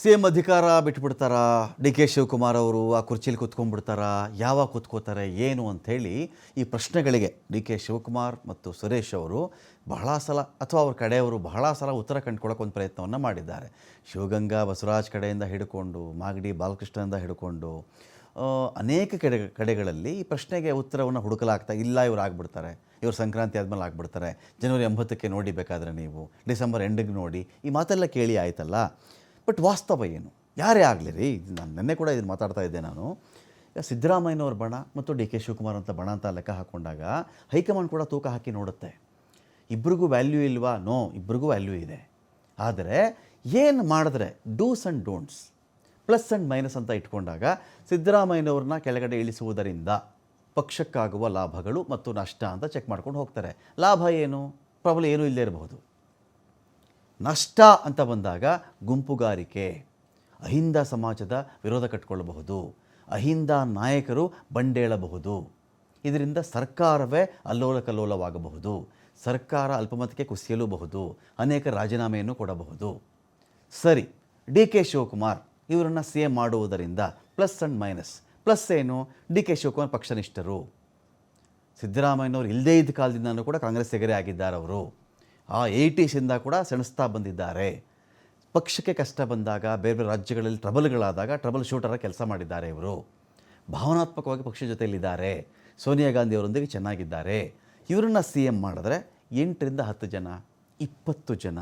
C M ಅಧಿಕಾರ ಬಿಟ್ಬಿಡ್ತಾರಾ? D K Shivakumar ಅವರು ಆ ಕುರ್ಚಿಲಿ ಕುತ್ಕೊಂಡ್ಬಿಡ್ತಾರಾ? ಯಾವಾಗ ಕುತ್ಕೋತಾರೆ, ಏನು ಅಂಥೇಳಿ ಈ ಪ್ರಶ್ನೆಗಳಿಗೆ ಡಿ ಕೆ ಶಿವಕುಮಾರ್ ಮತ್ತು ಸುರೇಶ್ ಅವರು ಬಹಳ ಸಲ ಅಥವಾ ಅವ್ರ ಕಡೆಯವರು ಬಹಳ ಸಲ ಉತ್ತರ ಕಂಡುಕೊಳ್ಳೋಕೆ ಒಂದು ಪ್ರಯತ್ನವನ್ನು ಮಾಡಿದ್ದಾರೆ. ಶಿವಗಂಗಾ ಬಸವರಾಜ್ ಕಡೆಯಿಂದ ಹಿಡ್ಕೊಂಡು, ಮಾಗಡಿ ಬಾಲಕೃಷ್ಣದಿಂದ ಹಿಡ್ಕೊಂಡು ಅನೇಕ ಕಡೆ, ಕಡೆಗಳಲ್ಲಿ ಈ ಪ್ರಶ್ನೆಗೆ ಉತ್ತರವನ್ನು ಹುಡುಕಲಾಗ್ತಾ ಇಲ್ಲ, ಇವ್ರು ಆಗ್ಬಿಡ್ತಾರೆ. ಇವರು ಸಂಕ್ರಾಂತಿ ಆದಮೇಲೆ ಆಗ್ಬಿಡ್ತಾರೆ. ಜನವರಿ ಎಂಬತ್ತಕ್ಕೆ ನೋಡಿ ಬೇಕಾದರೆ ನೀವು. ಡಿಸೆಂಬರ್ ಎಂಡಿಗೆ ನೋಡಿ. ಈ ಮಾತೆಲ್ಲ ಕೇಳಿ ಆಯ್ತಲ್ಲ? ಬಟ್ ವಾಸ್ತವ ಏನು? ಯಾರೇ ಆಗಲಿ ರೀ, ಇದು ನಾನು ನಿನ್ನೆ ಕೂಡ ಇದನ್ನು ಮಾತಾಡ್ತಾ ಇದ್ದೆ ನಾನು. ಸಿದ್ದರಾಮಯ್ಯನವ್ರ ಬಣ ಮತ್ತು ಡಿ ಕೆ ಶಿವಕುಮಾರ್ ಅಂತ ಬಣ ಅಂತ ಲೆಕ್ಕ ಹಾಕ್ಕೊಂಡಾಗ ಹೈಕಮಾಂಡ್ ಕೂಡ ತೂಕ ಹಾಕಿ ನೋಡುತ್ತೆ. ಇಬ್ರಿಗೂ ವ್ಯಾಲ್ಯೂ ಇಲ್ವಾ? ನೋ, ಇಬ್ರಿಗೂ ವ್ಯಾಲ್ಯೂ ಇದೆ. ಆದರೆ ಏನು ಮಾಡಿದ್ರೆ dos and don'ts, plus and minus ಅಂತ ಇಟ್ಕೊಂಡಾಗ ಸಿದ್ದರಾಮಯ್ಯನವ್ರನ್ನ ಕೆಳಗಡೆ ಇಳಿಸುವುದರಿಂದ ಪಕ್ಷಕ್ಕಾಗುವ ಲಾಭಗಳು ಮತ್ತು ನಷ್ಟ ಅಂತ ಚೆಕ್ ಮಾಡ್ಕೊಂಡು ಹೋಗ್ತಾರೆ. ಲಾಭ ಏನು? ಪ್ರಾಬ್ಲಮ್ ಏನೂ ಇಲ್ಲದೇ ಇರಬಹುದು. ನಷ್ಟ ಅಂತ ಬಂದಾಗ ಗುಂಪುಗಾರಿಕೆ. ಅಹಿಂದ ಸಮಾಜದ ವಿರೋಧ ಕಟ್ಕೊಳ್ಳಬಹುದು ಅಹಿಂದ ನಾಯಕರು ಬಂಡೇಳಬಹುದು. ಇದರಿಂದ ಸರ್ಕಾರವೇ ಅಲ್ಲೋಲ ಕಲ್ಲೋಲವಾಗಬಹುದು ಸರ್ಕಾರ ಅಲ್ಪಮತಕ್ಕೆ ಕುಸಿಯಲೂಬಹುದು. ಅನೇಕ ರಾಜೀನಾಮೆಯನ್ನು ಕೊಡಬಹುದು. ಸರಿ, ಡಿ ಕೆ ಶಿವಕುಮಾರ್ ಇವರನ್ನು ಸಿ ಎಂ ಮಾಡುವುದರಿಂದ ಪ್ಲಸ್ ಆ್ಯಂಡ್ ಮೈನಸ್. ಪ್ಲಸ್ ಏನು? ಡಿ ಕೆ ಶಿವಕುಮಾರ್ ಪಕ್ಷನಿಷ್ಠರು. ಸಿದ್ದರಾಮಯ್ಯನವರು ಇಲ್ಲದೇ ಇದ್ದ ಕಾಲದಿಂದನೂ ಕೂಡ ಕಾಂಗ್ರೆಸ್ ಸೆಗರೆ ಆಗಿದ್ದಾರೆ ಅವರು ಆ ಏಯ್ಟೀಸಿಂದ ಕೂಡ ಸೆಣಸ್ತಾ ಬಂದಿದ್ದಾರೆ. ಪಕ್ಷಕ್ಕೆ ಕಷ್ಟ ಬಂದಾಗ, ಬೇರೆ ಬೇರೆ ರಾಜ್ಯಗಳಲ್ಲಿ ಟ್ರಬಲ್ಗಳಾದಾಗ ಟ್ರಬಲ್ ಶೂಟರ ಕೆಲಸ ಮಾಡಿದ್ದಾರೆ ಇವರು. ಭಾವನಾತ್ಮಕವಾಗಿ ಪಕ್ಷದ ಜೊತೆಯಲ್ಲಿದ್ದಾರೆ. ಸೋನಿಯಾ ಗಾಂಧಿ ಅವರೊಂದಿಗೆ ಚೆನ್ನಾಗಿದ್ದಾರೆ. ಇವರನ್ನು ಸಿ ಎಂ ಮಾಡಿದ್ರೆ ಎಂಟರಿಂದ ಹತ್ತು ಜನ, ಇಪ್ಪತ್ತು ಜನ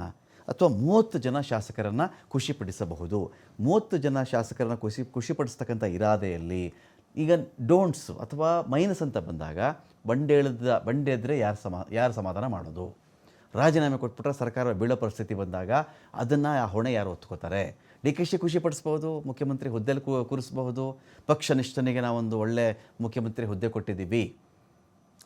ಅಥವಾ ಮೂವತ್ತು ಜನ ಶಾಸಕರನ್ನು ಖುಷಿಪಡಿಸಬಹುದು. ಮೂವತ್ತು ಜನ ಶಾಸಕರನ್ನು ಖುಷಿ, ಖುಷಿಪಡಿಸ್ತಕ್ಕಂಥ ಇರಾದೆಯಲ್ಲಿ ಈಗ ಡೋಂಟ್ಸ್ ಅಥವಾ ಮೈನಸ್ ಅಂತ ಬಂದಾಗ ಬಂಡೇಳದ, ಬಂಡೆದ್ರೆ ಯಾರು ಸಮಾ, ಯಾರು ಸಮಾಧಾನ ಮಾಡೋದು? ರಾಜೀನಾಮೆ ಕೊಟ್ಬಿಟ್ರೆ ಸರ್ಕಾರ ಬೀಳೋ ಪರಿಸ್ಥಿತಿ ಬಂದಾಗ ಅದನ್ನು ಆ ಹೊಣೆ ಯಾರು ಹೊತ್ಕೋತಾರೆ? ಡಿ ಕೆ ಶಿ ಖುಷಿಪಡಿಸ್ಬೋದು ಮುಖ್ಯಮಂತ್ರಿ ಹುದ್ದೆಲಿ ಕೂರಿಸ್ಬಹುದು, ಪಕ್ಷ ನಿಷ್ಠನಿಗೆ ನಾವೊಂದು ಒಳ್ಳೆ ಮುಖ್ಯಮಂತ್ರಿ ಹುದ್ದೆ ಕೊಟ್ಟಿದ್ದೀವಿ.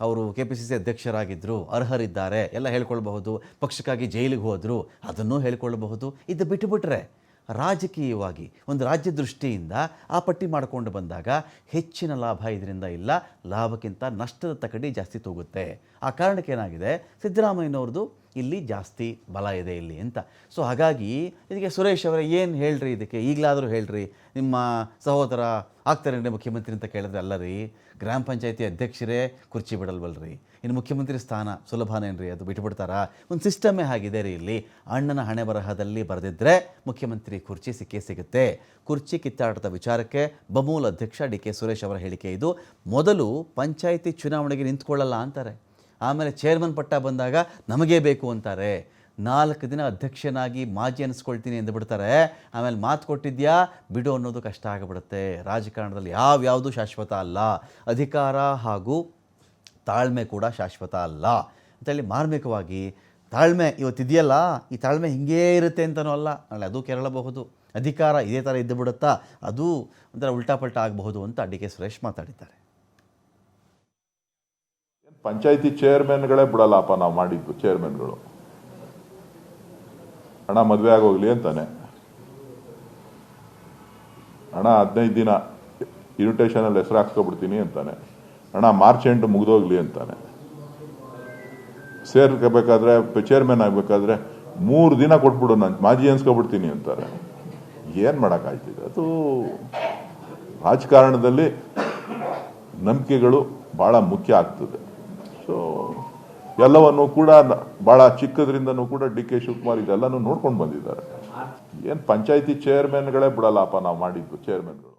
ಅವರು ಕೆ ಪಿ ಸಿ ಸಿ ಅಧ್ಯಕ್ಷರಾಗಿದ್ದರು ಅರ್ಹರಿದ್ದಾರೆ, ಎಲ್ಲ ಹೇಳ್ಕೊಳ್ಬಹುದು, ಪಕ್ಷಕ್ಕಾಗಿ ಜೈಲಿಗೆ ಹೋದರು, ಅದನ್ನೂ ಹೇಳ್ಕೊಳ್ಬಹುದು. ಇದು ಬಿಟ್ಟುಬಿಟ್ರೆ ರಾಜಕೀಯವಾಗಿ, ಒಂದು ರಾಜ್ಯ ದೃಷ್ಟಿಯಿಂದ ಆ ಪಟ್ಟಿ ಮಾಡಿಕೊಂಡು ಬಂದಾಗ ಹೆಚ್ಚಿನ ಲಾಭ ಇದರಿಂದ ಇಲ್ಲ, ಲಾಭಕ್ಕಿಂತ ನಷ್ಟದ ತಕಡಿ ಜಾಸ್ತಿ ತೂಗುತ್ತೆ. ಆ ಕಾರಣಕ್ಕೆ ಏನಾಗಿದೆ ಸಿದ್ದರಾಮಯ್ಯನವ್ರದ್ದು ಇಲ್ಲಿ ಜಾಸ್ತಿ ಬಲ ಇದೆ ಇಲ್ಲಿ ಅಂತ. ಸೊ ಹಾಗಾಗಿ ಇದಕ್ಕೆ ಸುರೇಶ್ ಅವರೇ ಏನು ಹೇಳ್ರಿ ಇದಕ್ಕೆ? ಈಗಲಾದರೂ ಹೇಳ್ರಿ. ನಿಮ್ಮ ಸಹೋದರ ಆಗ್ತಾರೇನ್ರಿ ಮುಖ್ಯಮಂತ್ರಿ ಅಂತ ಕೇಳಿದ್ರೆ ಅಲ್ಲ ರೀ ಗ್ರಾಮ ಪಂಚಾಯತಿ ಅಧ್ಯಕ್ಷರೇ ಕುರ್ಚಿ ಬಿಡಲ್ವಲ್ರಿ. ಇನ್ನು ಮುಖ್ಯಮಂತ್ರಿ ಸ್ಥಾನ ಸುಲಭನೇನ್ರಿ ಅದು ಬಿಟ್ಬಿಡ್ತಾರಾ? ಒಂದು ಸಿಸ್ಟಮೇ ಆಗಿದೆ ರೀ ಇಲ್ಲಿ. ಅಣ್ಣನ ಹಣೆ ಬರಹದಲ್ಲಿ ಬರೆದಿದ್ದರೆ ಮುಖ್ಯಮಂತ್ರಿ ಕುರ್ಚಿ ಸಿಕ್ಕೇ ಸಿಗುತ್ತೆ. ಕುರ್ಚಿ ಕಿತ್ತಾಟದ ವಿಚಾರಕ್ಕೆ ಬಮೂಲ್ ಅಧ್ಯಕ್ಷ ಡಿ ಕೆ ಸುರೇಶ್ ಅವರ ಹೇಳಿಕೆ ಇದು. ಮೊದಲು ಪಂಚಾಯಿತಿ ಚುನಾವಣೆಗೆ ನಿಂತ್ಕೊಳ್ಳಲ್ಲ ಅಂತಾರೆ. ಆಮೇಲೆ ಚೇರ್ಮನ್ ಪಟ್ಟ ಬಂದಾಗ ನಮಗೇ ಬೇಕು ಅಂತಾರೆ. ನಾಲ್ಕು ದಿನ ಅಧ್ಯಕ್ಷನಾಗಿ ಮಾಜಿ ಅನಿಸ್ಕೊಳ್ತೀನಿ ಎಂದು ಬಿಡ್ತಾರೆ. ಆಮೇಲೆ ಮಾತು ಕೊಟ್ಟಿದ್ಯಾ? ಬಿಡು ಅನ್ನೋದು ಕಷ್ಟ ಆಗಿಬಿಡುತ್ತೆ. ರಾಜಕಾರಣದಲ್ಲಿ ಯಾವ್ಯಾವುದು ಶಾಶ್ವತ ಅಲ್ಲ. ಅಧಿಕಾರ ಹಾಗೂ ತಾಳ್ಮೆ ಕೂಡ ಶಾಶ್ವತ ಅಲ್ಲ. ಅಂತೇಳಿ ಮಾರ್ಮಿಕವಾಗಿ, ತಾಳ್ಮೆ ಇವತ್ತಿದೆಯಲ್ಲ ಈ ತಾಳ್ಮೆ ಹಿಂಗೇ ಇರುತ್ತೆ ಅಂತನೂ ಅಲ್ಲ. ನಾಳೆ ಅದು ಕೆರಳಬಹುದು. ಅಧಿಕಾರ ಇದೇ ಥರ ಇದ್ದು ಬಿಡುತ್ತಾ ಅದು ಒಂಥರ ಉಲ್ಟಾ ಪಲ್ಟಾ ಆಗಬಹುದು ಅಂತ ಡಿ ಕೆ ಸುರೇಶ್ ಮಾತಾಡಿದ್ದಾರೆ. ಪಂಚಾಯತಿ ಚೇರ್ಮನ್ಗಳೇ ಬಿಡಲ್ಲಪ್ಪ ನಾವು ಮಾಡಿದ್ದು ಚೇರ್ಮನ್ಗಳು. ಹಣ ಮದುವೆ ಆಗೋಗ್ಲಿ ಅಂತಾನೆ. ಹಣ ಹದಿನೈದು ದಿನ ಇನ್ವಿಟೇಷನಲ್ಲಿ ಹೆಸರು ಹಾಕ್ಸ್ಕೊಬಿಡ್ತೀನಿ ಅಂತಾನೆ. ಹಣ ಮಾರ್ಚ್ ಎಂಟು ಮುಗ್ದೋಗ್ಲಿ ಅಂತಾನೆ. ಸೇರ್ಕೋಬೇಕಾದ್ರೆ ಚೇರ್ಮನ್ ಆಗಬೇಕಾದ್ರೆ ಮೂರು ದಿನ ಕೊಟ್ಬಿಡು ನಾನು ಮಾಜಿ ಅನ್ಸ್ಕೊಬಿಡ್ತೀನಿ ಅಂತಾರೆ. ಏನು ಮಾಡೋಕ್ಕಾಯ್ತಿದೆ ಅದು ರಾಜಕಾರಣದಲ್ಲಿ ನಂಬಿಕೆಗಳು ಭಾಳ ಮುಖ್ಯ ಆಗ್ತದೆ. ಎಲ್ಲವನ್ನು ಕೂಡ ಬಹಳ ಚಿಕ್ಕದ್ರಿಂದನೂ ಕೂಡ ಡಿ ಕೆ ಶಿವಕುಮಾರ್ ಇದೆಲ್ಲನೂ ನೋಡ್ಕೊಂಡು ಬಂದಿದ್ದಾರೆ. ಏನು ಪಂಚಾಯಿತಿ ಚೇರ್ಮನ್ಗಳೇ ಬಿಡಲ್ಲಪ್ಪ ನಾವು ಮಾಡಿದ್ದು ಚೇರ್ಮನ್ಗಳು